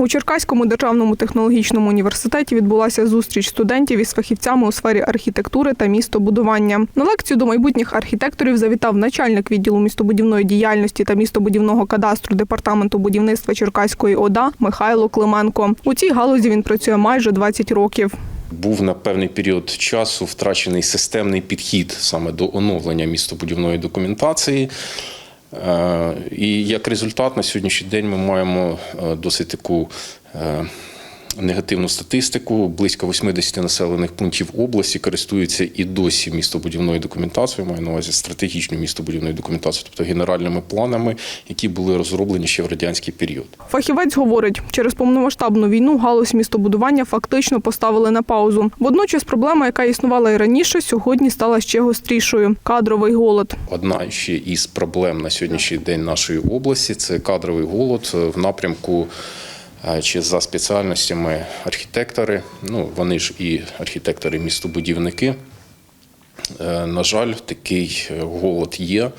У Черкаському державному технологічному університеті відбулася зустріч студентів із фахівцями у сфері архітектури та містобудування. На лекцію до майбутніх архітекторів завітав начальник відділу містобудівної діяльності та містобудівного кадастру департаменту будівництва Черкаської ОДА Михайло Клименко. У цій галузі він працює майже 20 років. Був на певний період часу втрачений системний підхід саме до оновлення містобудівної документації. Е, І як результат на сьогоднішній день ми маємо е, досить таку е, негативну статистику. Близько 80 населених пунктів області користуються і досі містобудівною документацією, маю на увазі стратегічною містобудівною документацією, тобто генеральними планами, які були розроблені ще в радянський період. Фахівець говорить, через повномасштабну війну галузь містобудування фактично поставили на паузу. Водночас проблема, яка існувала і раніше, сьогодні стала ще гострішою кадровий голод. Одна ще із проблем на сьогоднішній день нашої області це кадровий голод в напрямку чи за спеціальностями архітектори. Ну вони ж і архітектори-містобудівники. Е, На жаль, такий е, голод є.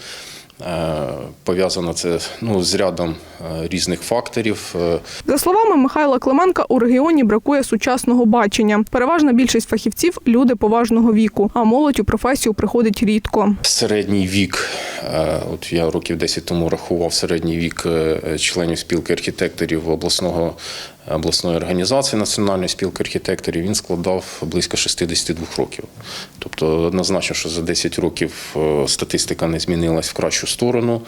Е, Пов'язано це ну, з рядом е, різних факторів. Е, За словами Михайла Клименка, у регіоні бракує сучасного бачення. Переважна більшість фахівців люди поважного віку, а молодь у професію приходить рідко. Середній вік, от я років 10 тому рахував середній вік членів спілки архітекторів обласного обласної організації Національної спілки архітекторів, він складав близько 62 років. Тобто однозначно, що за 10 років е, статистика не змінилась в кращу сторону.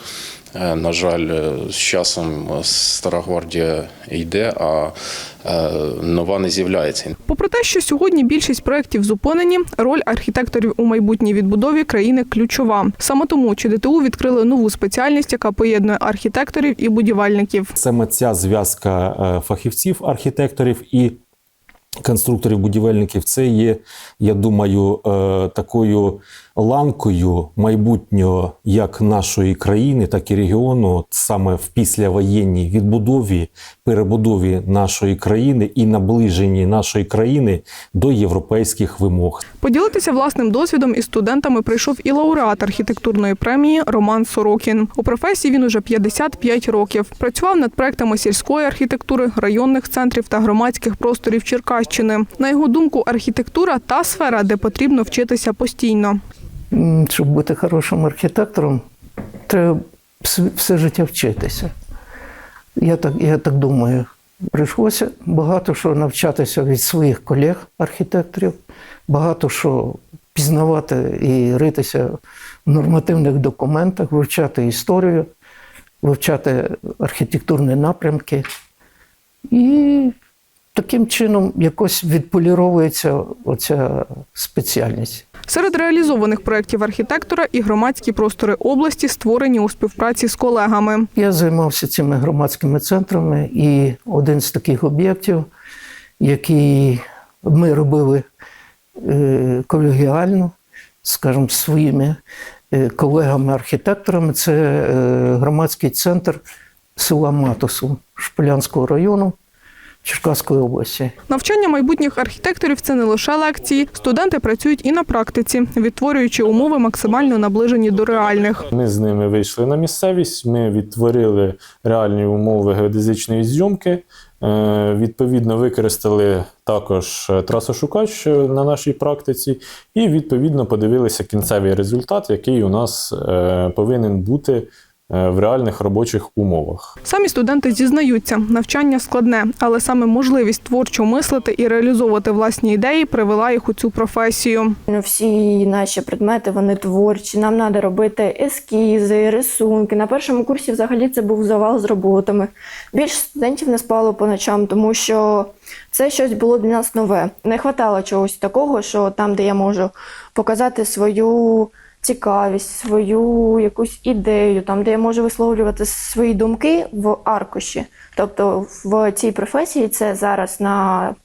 Е, На жаль, е, з часом е, стара гвардія йде, а нова не з'являється. Попри те, що сьогодні більшість проєктів зупинені, роль архітекторів у майбутній відбудові країни ключова. Саме тому ЧДТУ відкрили нову спеціальність, яка поєднує архітекторів і будівельників. Саме ця зв'язка фахівців, архітекторів і конструкторів-будівельників це є, я думаю, е, такою ланкою майбутнього як нашої країни, так і регіону, саме в післявоєнній відбудові, перебудові нашої країни і наближенні нашої країни до європейських вимог. Поділитися власним досвідом із студентами прийшов і лауреат архітектурної премії Роман Сорокін. У професії він уже 55 років. Працював над проектами сільської архітектури, районних центрів та громадських просторів Черкащини. На його думку, архітектура та сфера, де потрібно вчитися постійно. Щоб бути хорошим архітектором, треба все життя вчитися. Я так, я так думаю. Прийшлося багато що навчатися від своїх колег-архітекторів, багато що пізнавати і ритися в нормативних документах, вивчати історію, вивчати архітектурні напрямки. І таким чином якось відполіровується оця спеціальність. Серед реалізованих проєктів архітектора і громадські простори області створені у співпраці з колегами. Я займався цими громадськими центрами, і один з таких об'єктів, який ми робили е, колегіально, скажімо, своїми е, колегами-архітекторами, це е, громадський центр села Матосу Шполянського району Черкаської області. Навчання майбутніх архітекторів це не лише лекції. Студенти працюють і на практиці, відтворюючи умови максимально наближені до реальних. Ми з ними вийшли на місцевість, ми відтворили реальні умови геодезичної зйомки. е, Відповідно, використали також е, трасошукач е, на нашій практиці, і відповідно подивилися кінцевий результат, який у нас повинен бути в реальних робочих умовах. Самі студенти зізнаються, навчання складне, але саме можливість творчо мислити і реалізовувати власні ідеї привела їх у цю професію. Ну, Всі наші предмети вони творчі. Нам треба робити ескізи, рисунки. На першому курсі взагалі це був завал з роботами. Більше студентів не спало по ночам, тому що це щось було для нас нове. Не вистачало чогось такого, що там, де я можу показати свою цікавість, свою якусь ідею, там, де я можу висловлювати свої думки в аркуші. Тобто в цій професії це зараз на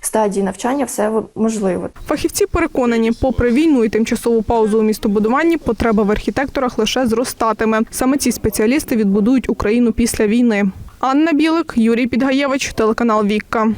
стадії навчання все можливо. Фахівці переконані, попри війну і тимчасову паузу у містобудуванні, потреба в архітекторах лише зростатиме. Саме ці спеціалісти відбудують Україну після війни. Анна Білик, Юрій Підгаєвич, телеканал Вікка.